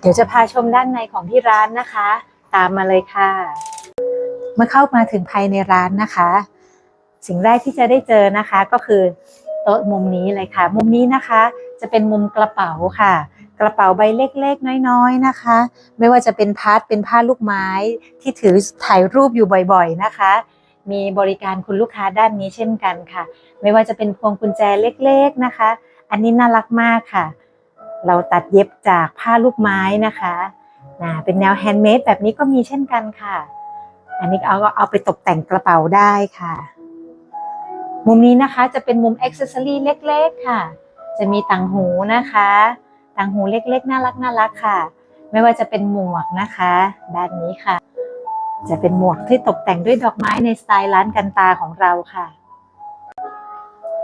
เดี๋ยวจะพาชมด้านในของที่ร้านนะคะ ตามมาเลยค่ะ เมื่อเข้ามาถึงภายในร้านนะคะ สิ่งแรกที่จะได้เจอนะคะก็คือโต๊ะมุมนี้เลยค่ะ มุมนี้นะคะ จะเป็นมุมกระเป๋าค่ะ กระเป๋าใบเล็กๆ น้อยๆนะคะ ไม่ว่าจะเป็นพาร์ทเป็นผ้าลูกไม้ที่ถือถ่ายรูปอยู่บ่อยๆนะคะ มีบริการคุณลูกค้าด้านนี้เช่นกันค่ะ ไม่ว่าจะเป็นพวงกุญแจเล็ก ๆนะคะ อันนี้น่ารักมากค่ะ เราตัดเย็บจากผ้าลูกไม้นะคะนะเป็นแนวแฮนด์เมดแบบนี้ก็มีเช่นกันค่ะ อันนี้เอาเอาไปตกแต่งกระเป๋าได้ค่ะ มุมนี้นะคะจะเป็นมุมอ็อกเซสซอรี่เล็กๆค่ะ จะมีต่างหูนะคะ ต่างหูเล็กๆ น่ารักน่ารักค่ะ ไม่ว่าจะเป็นหมวกนะคะด้านนี้ค่ะ จะเป็นหมวกที่ตกแต่งด้วยดอกไม้ในสไตล์ร้านกันตาของเราค่ะ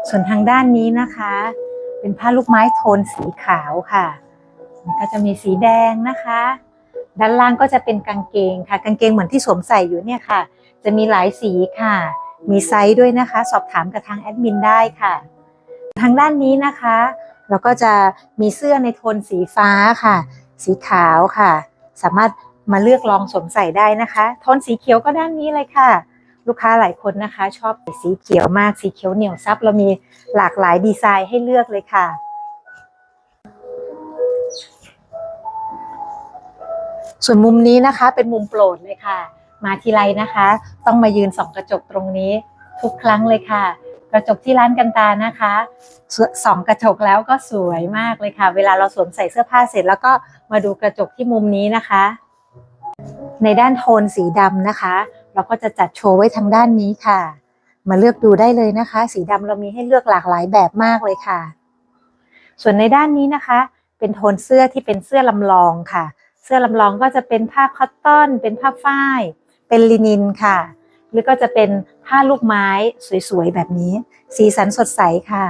ส่วนทางด้านนี้นะคะ เป็นผ้าลูกไม้โทนสีขาวค่ะก็จะมีสีแดงนะคะ ด้านล่างก็จะเป็นกางเกงค่ะ กางเกงเหมือนที่สวมใส่อยู่เนี่ยค่ะ จะมีหลายสีค่ะ มีไซส์ด้วยนะคะ สอบถามกับทางแอดมินได้ค่ะ ทางด้านนี้นะคะ เราก็จะมีเสื้อในโทนสีฟ้าค่ะ สีขาวค่ะ สามารถมาเลือกลองสวมใส่ได้นะคะ โทนสีเขียวก็ด้านนี้เลยค่ะ ลูกค้าหลายคนนะคะ ชอบสีเขียวมากสีเขียวเหนียวซับ เรามีหลากหลายดีไซน์ให้เลือกเลยค่ะ ส่วนมุมนี้นะคะเป็นมุมโปรดเลยค่ะ มาทีไรนะคะ ต้องมายืนส่องกระจกตรงนี้ทุกครั้งเลยค่ะ กระจกที่ร้านกันตานะคะส่องกระจกแล้วก็สวยมากเลยค่ะ เวลาเราสวมใส่เสื้อผ้าเสร็จแล้วก็มาดูกระจกที่มุมนี้นะคะ ในด้านโทนสีดำนะคะ เราก็จะจัดโชว์ไว้ทางด้านนี้ค่ะ มาเลือกดูได้เลยนะคะ สีดำเรามีให้เลือกหลากหลายแบบมากเลยค่ะ ส่วนในด้านนี้นะคะ เป็นโทนเสื้อที่เป็นเสื้อลำลองค่ะ เสื้อลำลองก็จะเป็นผ้าคอตตอน เป็นผ้าฝ้าย เป็นลินินค่ะ หรือก็จะเป็นผ้าลูกไม้สวยๆแบบนี้ สีสันสดใสค่ะ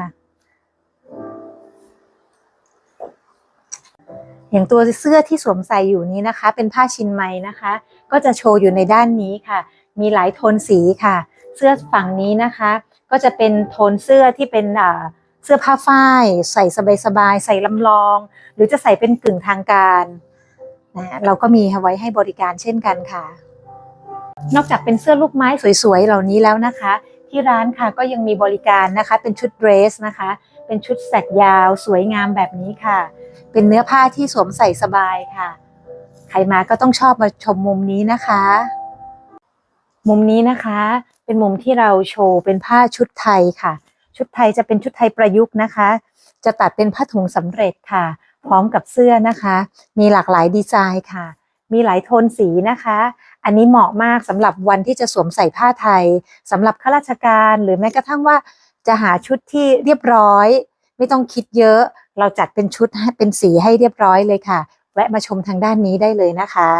อย่างตัวเสื้อที่สวมใส่อยู่นี้นะคะ เป็นผ้าชินไมนะคะ ก็จะโชว์อยู่ในด้านนี้ค่ะ มีหลายโทนสีค่ะ เสื้อฝั่งนี้นะคะ ก็จะเป็นโทนเสื้อที่เป็นอ่าเสื้อผ้าฝ้าย ใส่สบายๆใส่ลำลอง หรือจะใส่เป็นกึ่งทางการนะเราก็มีไว้ให้บริการเช่นกันค่ะ นอกจากเป็นเสื้อลูกไม้สวยๆเหล่านี้แล้วนะคะ ที่ร้านค่ะก็ยังมีบริการนะคะ เป็นชุดเดรสนะคะ เป็นชุดแสกยาว สวยงามแบบนี้ค่ะ เป็นเนื้อผ้าที่สวมใส่สบายค่ะ ใครมาก็ต้องชอบมาชมมุมนี้นะคะ มุมนี้นะคะ เป็นมุมที่เราโชว์เป็นผ้าชุดไทยค่ะ ชุดไทยจะเป็นชุดไทยประยุกต์นะคะ จะตัดเป็นผ้าถุงสำเร็จค่ะ พร้อมกับเสื้อนะคะ มีหลากหลายดีไซน์ค่ะ มีหลายโทนสีนะคะ อันนี้เหมาะมากสำหรับวันที่จะสวมใส่ผ้าไทยสำหรับข้าราชการหรือแม้กระทั่งว่าจะหาชุดที่เรียบร้อย ไม่ต้องคิดเยอะ เราจัดเป็นชุดให้เป็นสีให้เรียบร้อยเลยค่ะ แวะมาชมทางด้านนี้ได้เลยนะคะ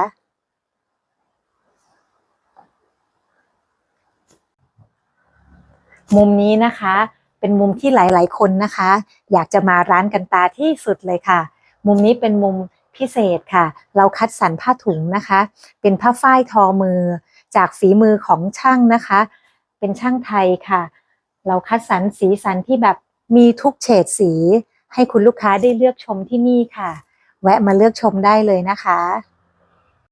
มุมนี้นะคะ เป็นมุมที่หลาย ๆ คนนะคะ อยากจะมาร้านกันตาที่สุดเลยค่ะ มุมนี้เป็นมุมพิเศษค่ะ เราคัดสรรผ้าถุงนะคะ เป็นผ้าฝ้ายทอมือ จากฝีมือของช่างนะคะ เป็นช่างไทยค่ะ เราคัดสรรสีสันที่แบบ มีทุกเฉดสี ให้คุณลูกค้าได้เลือกชมที่นี่ค่ะ แวะมาเลือกชมได้เลยนะคะ